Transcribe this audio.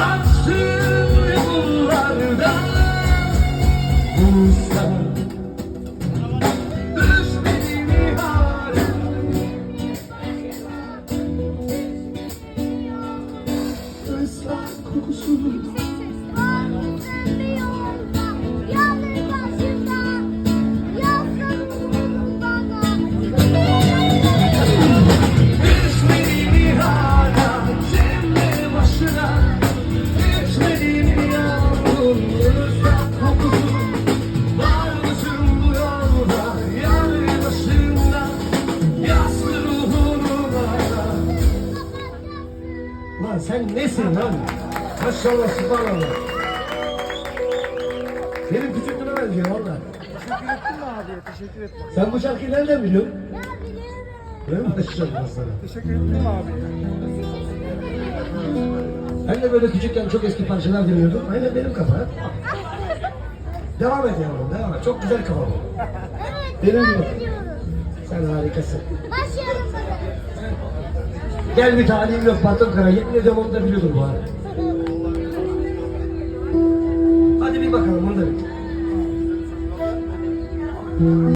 Baksın yollarda halim Islak kokusunu Lan sen nesin lan? Maşallah subhanallah. Benim küçüklüğüme benziyor valla. Teşekkür ettim mi abi? Teşekkür ettim. Sen bu şarkıyı nereden biliyorsun? Değil mi? Maşallah sana. Teşekkür ettim abi? Ben de böyle küçükken çok eski parçalar dinliyordum. Aynen benim kafa. Devam et yavrum, devam et. Çok güzel kafa bu. Benim gibi. Sen harikasın. Başlayalım. Gel bir talihim yok patron kara. Yemin ediyorum onu da biliyordum bu arada. Hadi bir bakalım onu da.